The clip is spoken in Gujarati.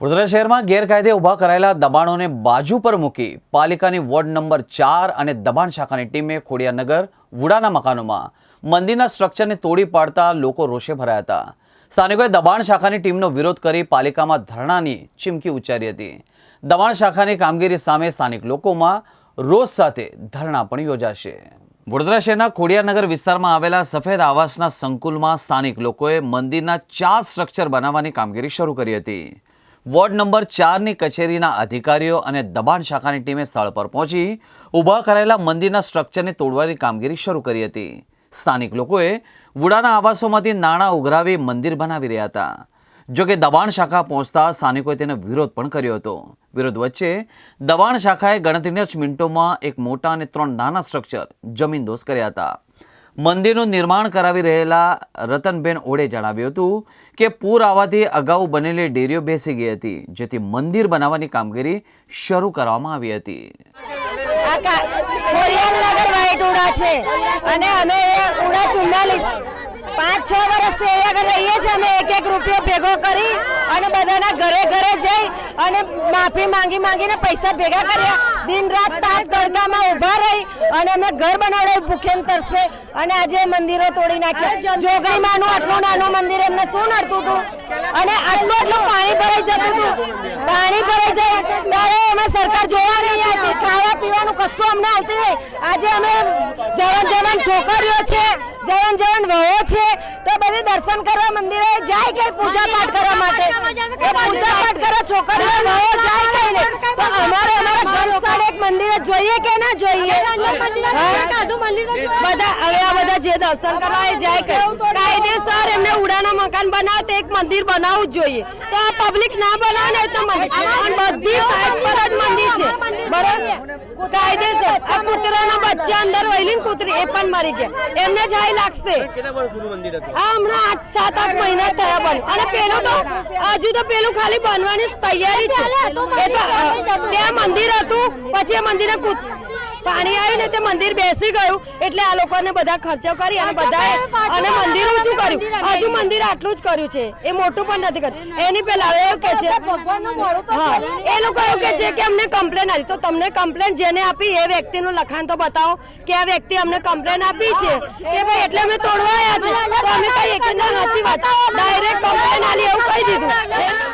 વડોદરા શહેરમાં ગેરકાયદે ઊભા કરાયેલા દબાણોને બાજુ પર મૂકી પાલિકાની વોર્ડ નંબર ચાર અને દબાણ શાખાની ટીમે ખોડિયાનગર વુડાના મકાનોમાં મંદિરના સ્ટ્રક્ચરને તોડી પાડતા લોકો રોષે ભરાયા હતા. સ્થાનિકોએ દબાણ શાખાની ટીમનો વિરોધ કરી પાલિકામાં ધરણાની ચીમકી ઉચ્ચારી હતી. દબાણ શાખાની કામગીરી સામે સ્થાનિક લોકોમાં રોષ સાથે ધરણા પણ યોજાશે. વડોદરા શહેરના ખોડિયારનગર વિસ્તારમાં આવેલા સફેદ આવાસના સંકુલમાં સ્થાનિક લોકોએ મંદિરના ચાર સ્ટ્રક્ચર બનાવવાની કામગીરી શરૂ કરી હતી. વોર્ડ નંબર ચારની કચેરીના અધિકારીઓ અને દબાણ શાખાની ટીમે સ્થળ પર પહોંચી ઊભા કરાયેલા મંદિરના સ્ટ્રક્ચરને તોડવાની કામગીરી શરૂ કરી હતી. સ્થાનિક લોકોએ વુડાના આવાસોમાંથી નાણાં ઉઘરાવી મંદિર બનાવી રહ્યા હતા. જોકે દબાણ શાખા પહોંચતા સ્થાનિકોએ તેનો વિરોધ પણ કર્યો હતો. વિરોધ વચ્ચે દબાણ શાખાએ ગણતરીના જ મિનિટોમાં એક મોટા અને ત્રણ નાના સ્ટ્રક્ચર જમીનદોસ્ત કર્યા હતા. મંદિરનું નિર્માણ કરાવી રહેલા રતનબેન ઓડે જણાવ્યું હતું કે પૂર આવવાથી અગાઉ બનેલી ડેરીઓ બેસી ગઈ હતી, જેથી મંદિર બનાવવાની કામગીરી શરૂ કરવામાં આવી હતી. અને અમે પાંચ છ વર્ષથી અહીંયા રહીએ છીએ, અમે એક એક રૂપિયો ભેગો કરી અને બધાના ઘરે ઘરે જઈ અને માફી માંગી માંગીને પૈસા ભેગા કર્યા. દિન રાત તાપ તડકામાં ઊભા રહી અને અમે ઘર બનાવડાવ્યું ભૂખેમ તરસે અને આજે મંદિરો તોડી નાખ્યા. જોગણીમાંનું આટલું નાનું મંદિર એમને શું નડતું હતું? અને આટલું આટલું પાણી ભરાઈ જતું હતું. પાણી ભરાઈ જાય. ત્યારે અમે સરકાર આવતી કશું અમને આવતી નહીં આજે અમે જવાન જવાન છોકરીઓ છે જવાન જવાન વહો છે તો બધી દર્શન કરવા મંદિરે જાય કે પૂજા પાઠ કરવા માટે પૂજા પાઠ કરવા છોકરીઓ વહો જાય કે તો અમારે અમારા ઘર સ્થળે એક મંદિરે જોઈએ કે ના જોઈએ? બધા હવે આ બધા જે દર્શન કરવા એ જાય કે. કાયદેસર એમને ઉડાના મકાન બનાવે તો એક મંદિર બનાવવું જ જોઈએ. તો આ પબ્લિક ના બનાવે ને તો મંદિર. બધી સાઈડ પર જ મંદિર છે. બરાબર? કાયદેસર. આ કૂતરાના બચ્ચા અંદર વહેલી કૂતરી એ પણ મરી ગયા. એમને જાય લાગશે. આ હમણાં આઠ સાત આઠ મહિના થયા બન અને પેલું તો હજુ તો પેલું ખાલી બનવાની તૈયારી છે. એ તો ત્યાં મંદિર હતું પછી એ મંદિરે કૂત પાણી આવ્યું ને તે મંદિર બેસી ગયું. એટલે આ લોકોને બધા ખર્ચો કરી અને બધાએ અને મંદિર ઊંચું કર્યું. હજુ મંદિર આટલું જ કર્યું છે. એ મોટું પણ નથી કર્યું. એની પહેલા એવું કે છે હા. એ લોકો એવું કે છે કે અમને કમ્પ્લેન આવી તો તમને કમ્પ્લેન જેને આપી એ વ્યક્તિનું લખાણ તો બતાવો કે આ વ્યક્તિ અમને કમ્પ્લેન આપી છે. કે ભાઈ એટલે અમે તોડવા આવ્યા છે. તો અમે કઈ એક ના સાચી વાત. ડાયરેક્ટ કમ્પ્લેન આલી એવું કહી દીધું.